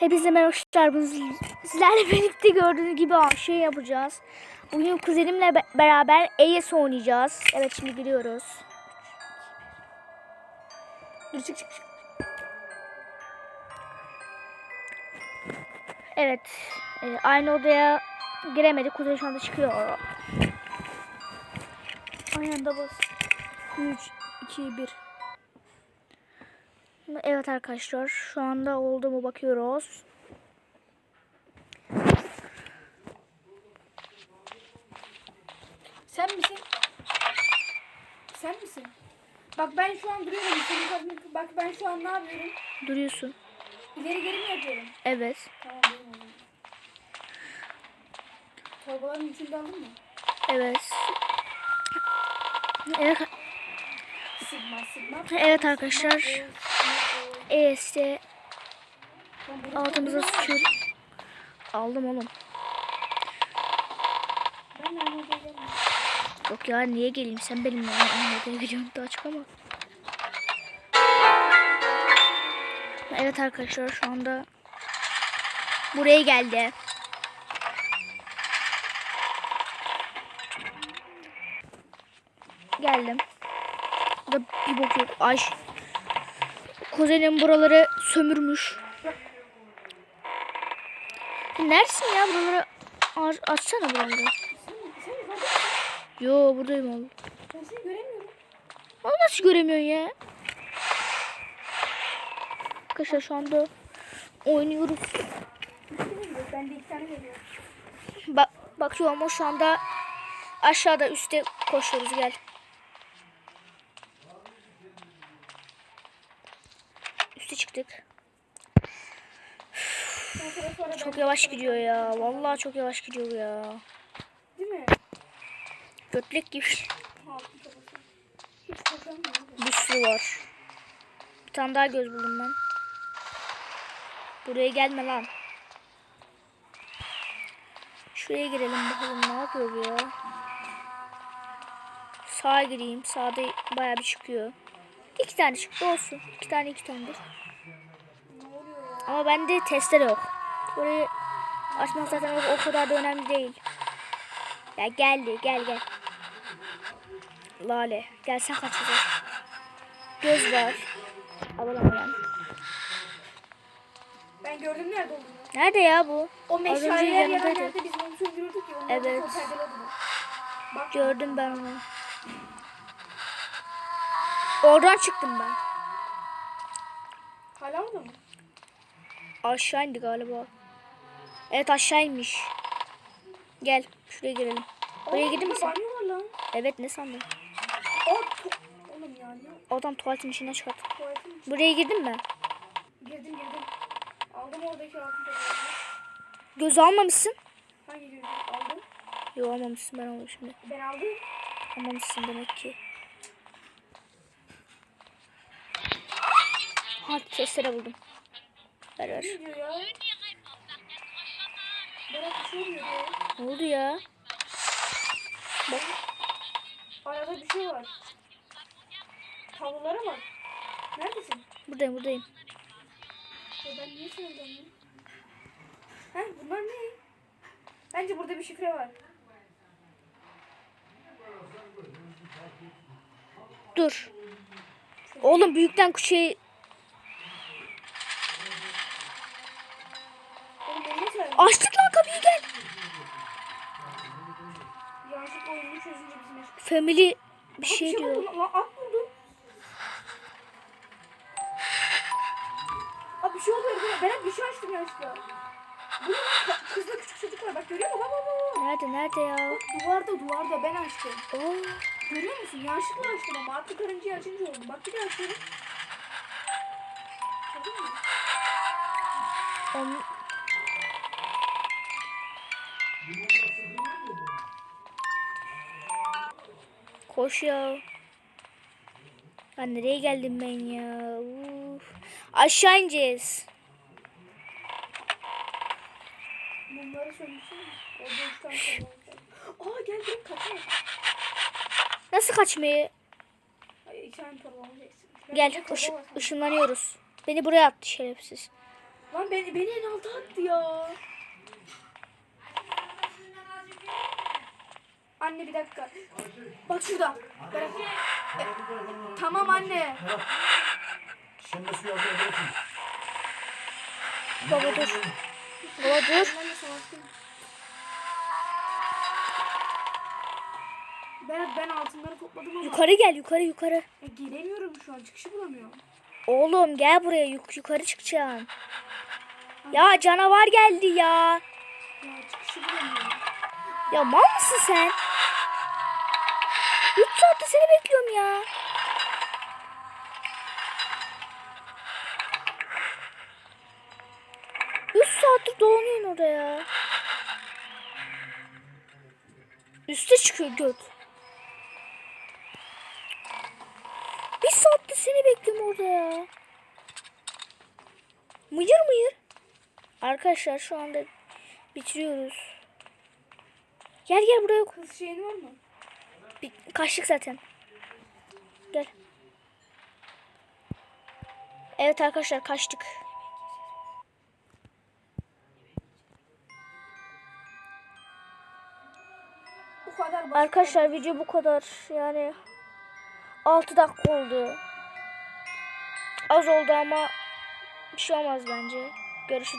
Hepinize merhaba Sizlerle birlikte gördüğünüz gibi şey yapacağız. Bugün kuzenimle be- beraber EYS oynayacağız. Evet şimdi giriyoruz. Dur çık çık. Evet. e, aynı odaya giremedik. Kuzey şu anda çıkıyor. Aynı anda bas. 3, 2, 1. Evet arkadaşlar şu anda oldu mu bakıyoruz. Sen misin? Sen misin? Bak ben şu an duruyorum. Senin Bak ben şu an ne yapıyorum? Duruyorsun. İleri geri mi yapıyorum? Evet. Tamam benim oğlum. Torbaların aldın mı? Evet. Evet, Sigma sigma. evet arkadaşlar. Sigma, Bunu altımıza sıçıyorum. Aldım oğlum. Yok ya niye geleyim sen benimle odaya geliyorsun daha çok ama. Evet arkadaşlar şu anda buraya geldi. Geldim. Burada bir bok yok. Ay. Kuzenim buraları sömürmüş. Neresin ya buraları? Aç- Açsana buraları. Yo buradayım oğlum. Ben nasıl göremiyorsun ya? Arkadaşlar şu anda oynuyoruz. Ben. Bak bakıyorum ama şu anda aşağıda üstte koşuyoruz gel. Çıktık. Çok yavaş gidiyor ya. Vallahi çok yavaş gidiyor ya. Değil mi? Götlek gibi bir sürü var. Bir tane daha göz buldum ben. Buraya gelme lan. Şuraya girelim bakalım ne yapıyor bu ya. Sağa gireyim. Sağda bayağı bir çıkıyor. İki tane çıktı olsun. İki tane iki tanedir. Ama bende testere yok. Burayı açmak zaten o, o kadar da önemli değil. Ya geldi gel gel. Lale gel sen kaçacağız. Göz var. Hemen. Ben gördüm nerede olduğunu. Nerede ya bu? O meşaleler yanan yerde biz onu söndürürdük ya. Evet. Bak Gördüm ben onu. Oradan çıktım ben. hala orada mı? Aşağı indi galiba. Evet aşağı inmiş. Gel şuraya girelim. Buraya girdin mi sen? Evet ne sandın? Oradan tuvaletin içinden çıkarttı. Buraya girdin mi? Girdim girdim. Aldım oradaki altın. Göz almamışsın. Hangi gözü aldım? Yok almamışsın ben aldım şimdi. Ben aldım. Almamışsın demek ki. Ha testere buldum. Ver ver. Ne oldu ya? Bak. Arada bir şey var. Tablolara bak. Neredesin? Buradayım buradayım. Ya ben niye söylüyorum ya? Heh bunlar ne? Bence burada bir şifre var. Dur. Oğlum büyükten küçüğe açtık lan kapıyı gel. Yanlışlıkla oyunu çözünce bizim Family bir Aa, şey diyor. buldum. At buldum. Abi bir şey oluyor. Berat, Berat bir şey açtım yanlışlıkla. Bu ne lan? Ka- Kızla küçük çocuk var. Bak görüyor musun? Bak bak bak. bak. Nerede nerede ya? Duvarda duvarda ben açtım. Oo. Görüyor musun? Yanlışlıkla açtım ama artık karıncayı açınca oldu. Bak bir daha açıyorum. Gördün mü? On... Koş ya. Ya nereye geldim ben ya? Uf. Aşağı ineceğiz. Orada üç var. Aa gel gel kaçma. Nasıl kaçmayı? Ay iki tane torba alacaksın. Ben Gel torba var. ışınlanıyoruz. Beni buraya attı şerefsiz. Lan beni, beni en alta attı ya. Anne bir dakika. Bak şurada. Berat. E, tamam anne. Şimdi suyu hazırlayabilirsin. Baba dur. Baba dur. Berat ben altınları topladım ama Yukarı gel yukarı yukarı. Ya gelemiyorum şu an çıkışı bulamıyorum. Oğlum gel buraya yuk yukarı çıkacaksın. Ya canavar geldi ya. Ya çıkışı bulamıyorum. Ya mal mısın sen? 3 saattir seni bekliyorum ya. Üç saattir dolanıyorsun orada ya. Üste çıkıyor göt. Bir saattir seni bekliyorum orada ya. Mıyır mıyır. Arkadaşlar şu anda bitiriyoruz. Gel gel buraya koy. Şeyin var mı? Bir, kaçtık zaten. Gel. Evet arkadaşlar kaçtık. Bu kadar basit. Arkadaşlar video bu kadar. Yani 6 dakika oldu. Az oldu ama bir şey olmaz bence. Görüşürüz.